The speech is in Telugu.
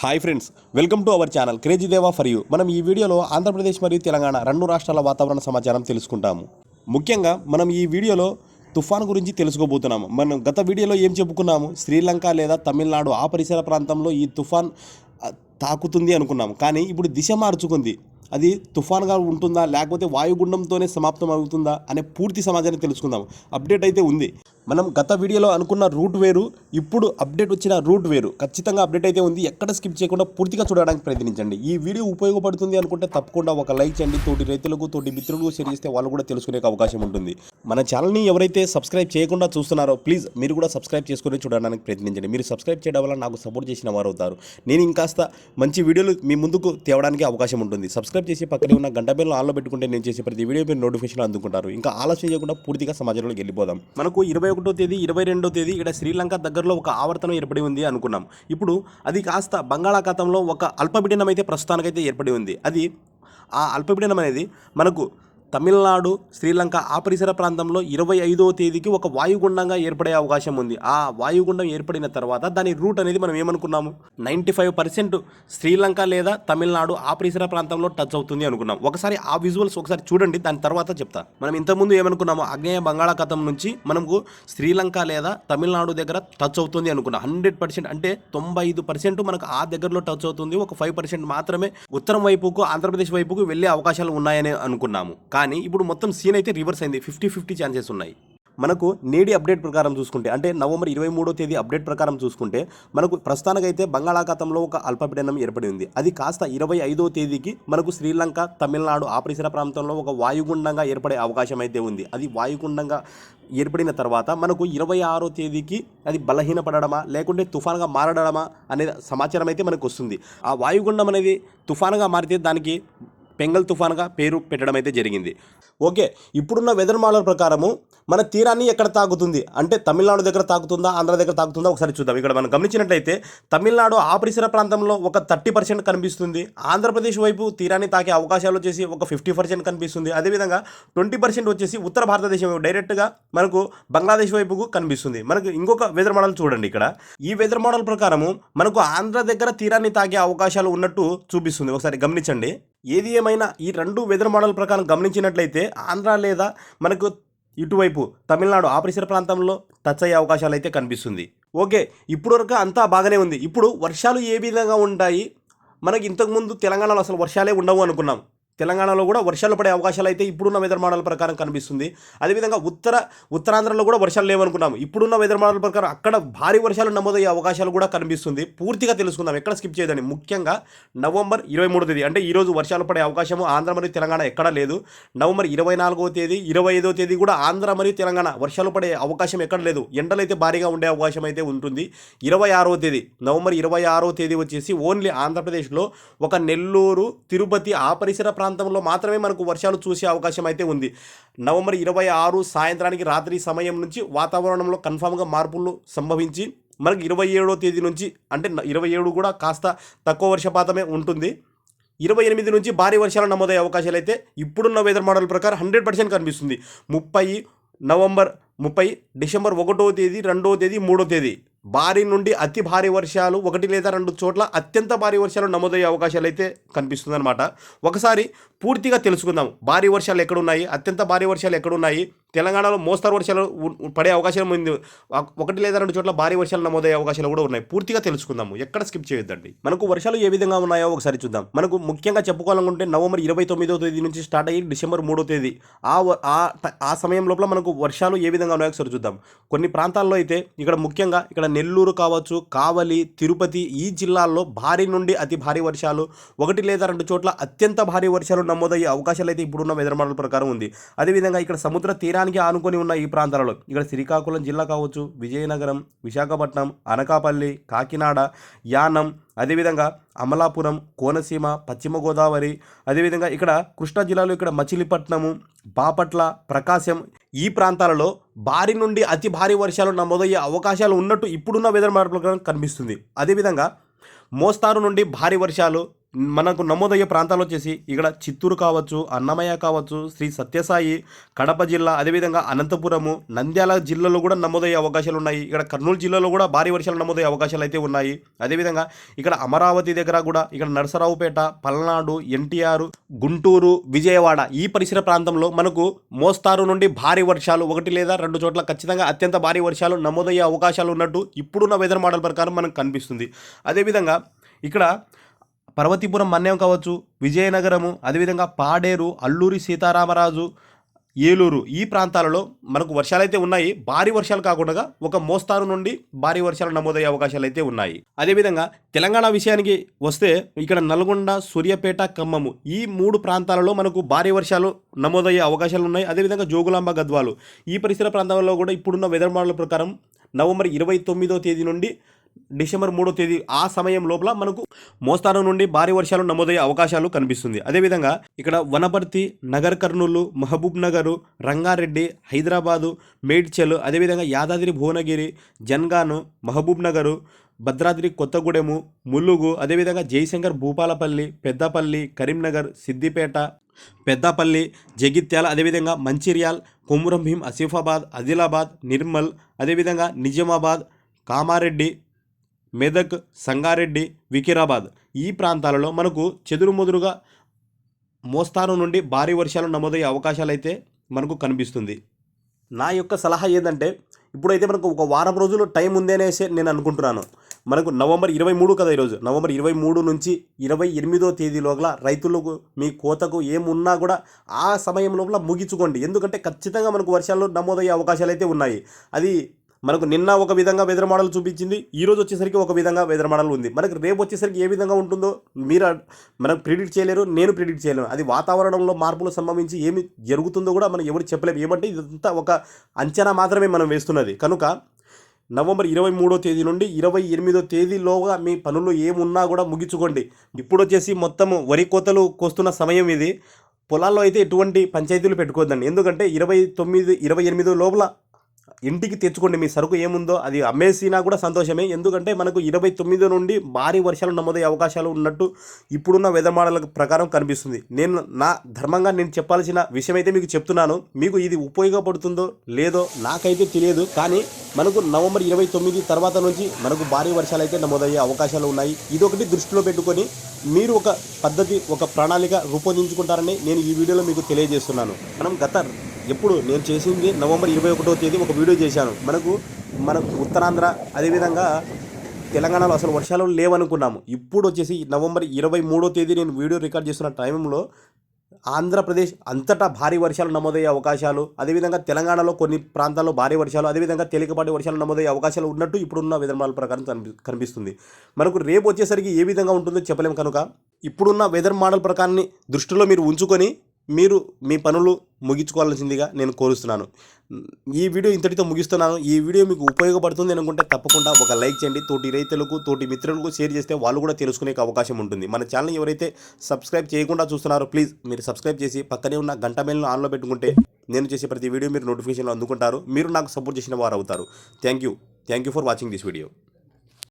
Hi friends welcome to our channel crazy Deva for you. మనం ఈ వీడియోలో ఆంధ్రప్రదేశ్ మరియు తెలంగాణ రెండు రాష్ట్రాల వాతావరణ సమాచారం తెలుసుకుంటాము. ముఖ్యంగా మనం ఈ వీడియోలో తుఫాన్ గురించి తెలుసుకోబోతున్నాము. మనం గత వీడియోలో ఏం చెప్పుకున్నాము? శ్రీలంక లేదా తమిళనాడు ఆ పరిసర ప్రాంతంలో ఈ తుఫాన్ తాకుతుంది అనుకున్నాము. కానీ ఇప్పుడు దిశ మార్చుకుంది. అది తుఫాన్గా ఉంటుందా? లేకపోతే వాయుగుండంతోనే సమాప్తం అవుతుందా అనే పూర్తి సమాచారం తెలుసుకుందాం. అప్డేట్ అయితే ఉంది. మనం గత వీడియోలో అనుకున్న రూట్ వేరు ఇప్పుడు అప్డేట్ వచ్చిన రూట్ వేరు. ఖచ్చితంగా అప్డేట్ అయితే ఉంది. ఎక్కడ స్కిప్ చేయకుండా పూర్తిగా చూడడానికి ప్రయత్నించండి. ఈ వీడియో ఉపయోగపడుతుంది అనుకుంటే తప్పకుండా ఒక లైక్ చేయండి. తోటి రైతులకు తోటి మిత్రులకు షేర్ చేస్తే వాళ్ళు కూడా తెలుసుకునే అవకాశం ఉంటుంది. మన ఛానల్ని ఎవరైతే సబ్స్క్రైబ్ చేయకుండా చూస్తున్నారో ప్లీజ్ మీరు కూడా సబ్స్క్రైబ్ చేసుకుని చూడడానికి ప్రయత్నించండి. మీరు సబ్స్క్రైబ్ చేయడం వల్ల నాకు సపోర్ట్ చేసిన వారు అవుతారు నేను ఇంకాస్త మంచి వీడియోలు మీ ముందుకు తేవడానికి అవకాశం ఉంటుంది. సబ్స్క్రైబ్ చేసి పక్కనే ఉన్న గంట బిల్లు ఆల్లో పెట్టుకుంటే నేను చేసే ప్రతి వీడియో మీరు నోటిఫికేషన్ అందుకుంటారు. ఇంకా ఆలస్యం చేయకుండా పూర్తిగా సమాజంలోకి వెళ్ళిపోదాం. మనకు ఇరవై ఒకటో తేదీ ఇరవై రెండో తేదీ ఇక్కడ శ్రీలంక దగ్గరలో ఒక ఆవర్తనం ఏర్పడి ఉంది అనుకున్నాం. ఇప్పుడు అది కాస్త బంగాళాఖాతంలో ఒక అల్పపీడనం అయితే ప్రస్తుతానికైతే ఏర్పడి ఉంది. అది ఆ అల్పపీడనం అనేది మనకు తమిళనాడు శ్రీలంక ఆ పరిసర ప్రాంతంలో ఇరవై ఐదవ తేదీకి ఒక వాయుగుండంగా ఏర్పడే అవకాశం ఉంది. ఆ వాయుగుండం ఏర్పడిన తర్వాత దాని రూట్ అనేది మనం ఏమనుకున్నాము? నైంటీ ఫైవ్ పర్సెంట్ శ్రీలంక లేదా తమిళనాడు ఆ పరిసర ప్రాంతంలో టచ్ అవుతుంది అనుకున్నాం. ఒకసారి ఆ విజువల్స్ ఒకసారి చూడండి దాని తర్వాత చెప్తా. మనం ఇంతకుముందు ఏమనుకున్నాము? ఆగ్నేయ బంగాళాఖాతం నుంచి మనకు శ్రీలంక లేదా తమిళనాడు దగ్గర టచ్ అవుతుంది అనుకున్నాం. హండ్రెడ్ పర్సెంట్ అంటే తొంభై ఐదు పర్సెంట్ మనకు ఆ దగ్గరలో టచ్ అవుతుంది. ఒక ఫైవ్ పర్సెంట్ మాత్రమే ఉత్తరం వైపుకు ఆంధ్రప్రదేశ్ వైపుకు వెళ్ళే అవకాశాలు ఉన్నాయని అనుకున్నాము. కానీ ఇప్పుడు మొత్తం సీన్ అయితే రివర్స్ అయింది. ఫిఫ్టీ ఫిఫ్టీ ఛాన్సెస్ ఉన్నాయి. మనకు నేడి అప్డేట్ ప్రకారం చూసుకుంటే అంటే నవంబర్ ఇరవై మూడో తేదీ అప్డేట్ ప్రకారం చూసుకుంటే మనకు ప్రస్తుతానికైతే బంగాళాఖాతంలో ఒక అల్పపీడనం ఏర్పడి ఉంది అది కాస్త ఇరవై ఐదో తేదీకి మనకు శ్రీలంక తమిళనాడు ఆ పరిసర ప్రాంతంలో ఒక వాయుగుండంగా ఏర్పడే అవకాశం అయితే ఉంది. అది వాయుగుండంగా ఏర్పడిన తర్వాత మనకు ఇరవై ఆరో తేదీకి అది బలహీనపడడమా లేకుంటే తుఫాన్గా మారడమా అనే సమాచారం అయితే మనకు వస్తుంది. ఆ వాయుగుండం అనేది తుఫాన్గా మారితే దానికి పెంగల్ తుఫాన్గా పేరు పెట్టడం అయితే జరిగింది. ఓకే ఇప్పుడున్న వెదర్ మోడల్ ప్రకారము మన తీరాన్ని ఎక్కడ తాకుతుంది? అంటే తమిళనాడు దగ్గర తాకుతుందా? ఆంధ్ర దగ్గర తాకుతుందా? ఒకసారి చూద్దాం. ఇక్కడ మనం గమనించినట్లయితే తమిళనాడు ఆ పరిసర ప్రాంతంలో ఒక థర్టీ పర్సెంట్ కనిపిస్తుంది. ఆంధ్రప్రదేశ్ వైపు తీరాన్ని తాకే అవకాశాలు వచ్చేసి ఒక ఫిఫ్టీ పర్సెంట్ కనిపిస్తుంది. అదేవిధంగా ట్వంటీ పర్సెంట్ వచ్చేసి ఉత్తర భారతదేశం డైరెక్ట్గా మనకు బంగ్లాదేశ్ వైపుకు కనిపిస్తుంది. మనకు ఇంకొక వెదర్ మోడల్ చూడండి ఇక్కడ. ఈ వెదర్ మోడల్ ప్రకారము మనకు ఆంధ్ర దగ్గర తీరాన్ని తాకే అవకాశాలు ఉన్నట్టు చూపిస్తుంది. ఒకసారి గమనించండి. ఏది ఏమైనా ఈ రెండు వెదర్ మోడల్ ప్రకారం గమనించినట్లయితే ఆంధ్ర లేదా మనకు ఇటువైపు తమిళనాడు ఆ పరిసర ప్రాంతంలో టచ్ అయ్యే అవకాశాలు అయితే కనిపిస్తుంది. ఓకే ఇప్పుడు వరకు అంతా బాగానే ఉంది. ఇప్పుడు వర్షాలు ఏ విధంగా ఉంటాయి? మనకి ఇంతకుముందు తెలంగాణలో అసలు వర్షాలే ఉండవు అనుకున్నాం. తెలంగాణలో కూడా వర్షాలు పడే అవకాశాలు అయితే ఇప్పుడున్న వెదర్ మోడల్ ప్రకారం కనిపిస్తుంది. అదేవిధంగా ఉత్తర ఉత్తరాంధ్రలో కూడా వర్షాలు లేవనుకున్నాం ఇప్పుడున్న వెదర్ మోడల్ ప్రకారం అక్కడ భారీ వర్షాలు నమోదయ్యే అవకాశాలు కూడా కనిపిస్తుంది. పూర్తిగా తెలుసుకుందాం. ఎక్కడ స్కిప్ చేయదండి ముఖ్యంగా నవంబర్ ఇరవై మూడో తేదీ. అంటే ఈరోజు వర్షాలు పడే అవకాశము ఆంధ్ర మరియు తెలంగాణ ఎక్కడా లేదు. నవంబర్ ఇరవై నాలుగో తేదీ ఇరవై ఐదో తేదీ కూడా ఆంధ్ర మరియు తెలంగాణ వర్షాలు పడే అవకాశం ఎక్కడ లేదు. ఎండలు అయితే భారీగా ఉండే అవకాశం అయితే ఉంటుంది. ఇరవై ఆరో తేదీ నవంబర్ ఇరవై ఆరో తేదీ వచ్చేసి ఓన్లీ ఆంధ్రప్రదేశ్లో ఒక నెల్లూరు తిరుపతి ఆ పరిసర ప్రాంతం ప్రాంతంలో మాత్రమే మనకు వర్షాలు చూసే అవకాశం అయితే ఉంది. నవంబర్ ఇరవై ఆరు సాయంత్రానికి రాత్రి సమయం నుంచి వాతావరణంలో కన్ఫామ్గా మార్పులు సంభవించి మనకి ఇరవై ఏడో తేదీ నుంచి అంటే ఇరవై ఏడు కూడా కాస్త తక్కువ వర్షపాతమే ఉంటుంది. ఇరవై ఎనిమిది నుంచి భారీ వర్షాలు నమోదయ్యే అవకాశాలు అయితే ఇప్పుడున్న వెదర్ మోడల్ ప్రకారం హండ్రెడ్ పర్సెంట్ కనిపిస్తుంది. ముప్పై నవంబర్ ముప్పై డిసెంబర్ ఒకటో తేదీ రెండో తేదీ మూడో తేదీ భారీ నుండి అతి భారీ వర్షాలు ఒకటి లేదా రెండు చోట్ల అత్యంత భారీ వర్షాలు నమోదయ్యే అవకాశాలు అయితే కనిపిస్తుందన్నమాట. ఒకసారి పూర్తిగా తెలుసుకుందాం. భారీ వర్షాలు ఎక్కడున్నాయి? అత్యంత భారీ వర్షాలు ఎక్కడున్నాయి? తెలంగాణలో మోస్తరు వర్షాలు పడే అవకాశం ఉంది. ఒకటి లేదా రెండు చోట్ల భారీ వర్షాలు నమోదయ్యే అవకాశాలు కూడా ఉన్నాయి. పూర్తిగా తెలుసుకుందాము. ఎక్కడ స్కిప్ చేయొద్దండి. మనకు వర్షాలు ఏ విధంగా ఉన్నాయో ఒకసారి చూద్దాం. మనకు ముఖ్యంగా చెప్పుకోవాలనుకుంటే నవంబర్ ఇరవై తొమ్మిదో తేదీ నుంచి స్టార్ట్ అయ్యి డిసెంబర్ మూడో తేదీ ఆ ఆ సమయం లోపల మనకు వర్షాలు ఏ విధంగా ఉన్నాయో ఒకసారి చూద్దాం. కొన్ని ప్రాంతాల్లో అయితే ఇక్కడ ముఖ్యంగా ఇక్కడ నెల్లూరు కావచ్చు కావలి తిరుపతి ఈ జిల్లాల్లో భారీ నుండి అతి భారీ వర్షాలు ఒకటి లేదా రెండు చోట్ల అత్యంత భారీ వర్షాలు నమోదయ్యే అవకాశాలు అయితే ఇప్పుడున్న వెదర్ మోడల్ ప్రకారం ఉంది. అదేవిధంగా ఇక్కడ సముద్ర తీరానికి ఆనుకొని ఉన్న ఈ ప్రాంతాలలో ఇక్కడ శ్రీకాకుళం జిల్లా కావచ్చు విజయనగరం విశాఖపట్నం అనకాపల్లి కాకినాడ యానం అదేవిధంగా అమలాపురం కోనసీమ పశ్చిమ గోదావరి అదేవిధంగా ఇక్కడ కృష్ణా జిల్లాలో ఇక్కడ మచిలీపట్నము బాపట్ల ప్రకాశం ఈ ప్రాంతాలలో భారీ నుండి అతి భారీ వర్షాలు నమోదయ్యే అవకాశాలు ఉన్నట్టు ఇప్పుడున్న వెదర్ మోడల్ ప్రకారం కనిపిస్తుంది. అదేవిధంగా మోస్తారు నుండి భారీ వర్షాలు మనకు నమోదయ్యే ప్రాంతాలు వచ్చేసి ఇక్కడ చిత్తూరు కావచ్చు అన్నమయ్య కావచ్చు శ్రీ సత్యసాయి కడప జిల్లా అదేవిధంగా అనంతపురము నంద్యాల జిల్లాలో కూడా నమోదయ్యే అవకాశాలు ఉన్నాయి. ఇక్కడ కర్నూలు జిల్లాలో కూడా భారీ వర్షాలు నమోదయ్యే అవకాశాలు అయితే ఉన్నాయి. అదేవిధంగా ఇక్కడ అమరావతి దగ్గర కూడా ఇక్కడ నరసరావుపేట పల్నాడు ఎన్టీఆర్ గుంటూరు విజయవాడ ఈ పరిసర ప్రాంతంలో మనకు మోస్తారు నుండి భారీ వర్షాలు ఒకటి లేదా రెండు చోట్ల ఖచ్చితంగా అత్యంత భారీ వర్షాలు నమోదయ్యే అవకాశాలు ఉన్నట్టు ఇప్పుడున్న వెదర్ మోడల్ ప్రకారం మనకు కనిపిస్తుంది. అదేవిధంగా ఇక్కడ పర్వతీపురం మన్యం కావచ్చు విజయనగరము అదేవిధంగా పాడేరు అల్లూరి సీతారామరాజు ఏలూరు ఈ ప్రాంతాలలో మనకు వర్షాలైతే ఉన్నాయి. భారీ వర్షాలు కాకుండా ఒక మోస్తారు నుండి భారీ వర్షాలు నమోదయ్యే అవకాశాలు అయితే ఉన్నాయి. అదేవిధంగా తెలంగాణ విషయానికి వస్తే ఇక్కడ నల్గొండ సూర్యాపేట ఖమ్మము ఈ మూడు ప్రాంతాలలో మనకు భారీ వర్షాలు నమోదయ్యే అవకాశాలు ఉన్నాయి. అదేవిధంగా జోగులాంబ గద్వాలు ఈ పరిసర ప్రాంతాలలో కూడా ఇప్పుడున్న వెదర్ మోడల్ ప్రకారం నవంబర్ ఇరవై తొమ్మిదో తేదీ నుండి డిసెంబర్ మూడో తేదీ ఆ సమయం లోపల మనకు మోస్తారు నుండి భారీ వర్షాలు నమోదయ్యే అవకాశాలు కనిపిస్తుంది. అదేవిధంగా ఇక్కడ వనపర్తి నగర్ కర్నూలు మహబూబ్ నగరు రంగారెడ్డి హైదరాబాదు మేడ్చల్ అదేవిధంగా యాదాద్రి భువనగిరి జన్గాను మహబూబ్ నగరు భద్రాద్రి కొత్తగూడెము ములుగు అదేవిధంగా జయశంకర్ భూపాలపల్లి పెద్దపల్లి కరీంనగర్ సిద్దిపేట పెద్దపల్లి జగిత్యాల అదేవిధంగా మంచిర్యాల్ కొమురం భీం ఆసిఫాబాద్ ఆదిలాబాద్ నిర్మల్ అదేవిధంగా నిజామాబాద్ కామారెడ్డి మెదక్ సంగారెడ్డి వికీరాబాద్ ఈ ప్రాంతాలలో మనకు చెదురుముదురుగా మోస్తారు నుండి భారీ వర్షాలు నమోదయ్యే అవకాశాలు అయితే మనకు కనిపిస్తుంది. నా యొక్క సలహా ఏంటంటే ఇప్పుడైతే మనకు ఒక వారం రోజులు టైం ఉంది నేను అనుకుంటున్నాను. మనకు నవంబర్ ఇరవై మూడు కదా ఈరోజు. నవంబర్ ఇరవై మూడు నుంచి ఇరవై ఎనిమిదో తేదీ లోపల రైతులకు మీ కోతకు ఏమున్నా కూడా ఆ సమయం లోపల ముగించుకోండి. ఎందుకంటే ఖచ్చితంగా మనకు వర్షాలు నమోదయ్యే అవకాశాలు అయితే ఉన్నాయి. అది మనకు నిన్న ఒక విధంగా వెదర్ మోడల్ చూపించింది ఈరోజు వచ్చేసరికి ఒక విధంగా వెదర్ మోడల్ ఉంది. మనకు రేపు వచ్చేసరికి ఏ విధంగా ఉంటుందో మీరు మనం ప్రిడిక్ట్ చేయలేరు నేను ప్రిడిక్ట్ చేయలేను. అది వాతావరణంలో మార్పులు సంభవించి ఏమి జరుగుతుందో కూడా మనం ఎవరు చెప్పలేము. ఏమంటే ఇదంతా ఒక అంచనా మాత్రమే మనం వేస్తున్నది. కనుక నవంబర్ ఇరవై మూడో తేదీ నుండి ఇరవై ఎనిమిదో తేదీలోగా మీ పనులు ఏమున్నా కూడా ముగించుకోండి. ఇప్పుడు వచ్చేసి మొత్తం వరి కోతలు కోస్తున్న సమయం ఇది. పొలాల్లో అయితే ఎటువంటి పంచాయతీలు పెట్టుకోవద్దండి. ఎందుకంటే ఇరవై తొమ్మిది ఇరవై ఎనిమిదో లోపల ఇంటికి తెచ్చుకోండి మీ సరుకు ఏముందో అది అమ్మేసినా కూడా సంతోషమే. ఎందుకంటే మనకు ఇరవై తొమ్మిది నుండి భారీ వర్షాలు నమోదయ్యే అవకాశాలు ఉన్నట్టు ఇప్పుడున్న వెదర్ మోడల్ ప్రకారం కనిపిస్తుంది. నేను నా ధర్మంగా నేను చెప్పాల్సిన విషయం అయితే మీకు చెప్తున్నాను. మీకు ఇది ఉపయోగపడుతుందో లేదో నాకైతే తెలియదు. కానీ మనకు నవంబర్ ఇరవై తొమ్మిది తర్వాత నుంచి మనకు భారీ వర్షాలు అయితే నమోదయ్యే అవకాశాలు ఉన్నాయి. ఇదొకటి దృష్టిలో పెట్టుకొని మీరు ఒక పద్ధతి ఒక ప్రణాళిక రూపొందించుకుంటారని నేను ఈ వీడియోలో మీకు తెలియజేస్తున్నాను. మనం గత ఎప్పుడు నేను చేసింది నవంబర్ ఇరవై ఒకటో తేదీ ఒక వీడియో చేశాను. మనకు మనకు ఉత్తరాంధ్ర అదేవిధంగా తెలంగాణలో అసలు వర్షాలు లేవనుకున్నాము. ఇప్పుడు వచ్చేసి నవంబర్ ఇరవై మూడో తేదీ నేను వీడియో రికార్డ్ చేస్తున్న టైంలో ఆంధ్రప్రదేశ్ అంతటా భారీ వర్షాలు నమోదయ్యే అవకాశాలు అదేవిధంగా తెలంగాణలో కొన్ని ప్రాంతాల్లో భారీ వర్షాలు అదేవిధంగా తేలికపాటి వర్షాలు నమోదయ్యే అవకాశాలు ఉన్నట్టు ఇప్పుడున్న విధానాల ప్రకారం కనిపి కనిపిస్తుంది. మనకు రేపు వచ్చేసరికి ఏ విధంగా ఉంటుందో చెప్పలేము కనుక ఇప్పుడున్న వెదర్ మోడల్ ప్రకారాన్ని దృష్టిలో మీరు ఉంచుకొని మీరు మీ పనులు ముగించుకోవాల్సిందిగా నేను కోరుస్తున్నాను. ఈ వీడియో ఇంతటితో ముగిస్తున్నాను. ఈ వీడియో మీకు ఉపయోగపడుతుంది అనుకుంటే తప్పకుండా ఒక లైక్ చేయండి. తోటి రైతులకు తోటి మిత్రులకు షేర్ చేస్తే వాళ్ళు కూడా తెలుసుకునే అవకాశం ఉంటుంది. మన ఛానల్ ఎవరైతే సబ్స్క్రైబ్ చేయకుండా చూస్తున్నారో ప్లీజ్ మీరు సబ్స్క్రైబ్ చేసి పక్కనే ఉన్న గంట మేలను ఆన్లో పెట్టుకుంటే నేను చేసే ప్రతి వీడియో మీరు నోటిఫికేషన్లో అందుకుంటారు. మీరు నాకు సపోర్ట్ చేసిన వారు అవుతారు thank you. Thank you for watching this video.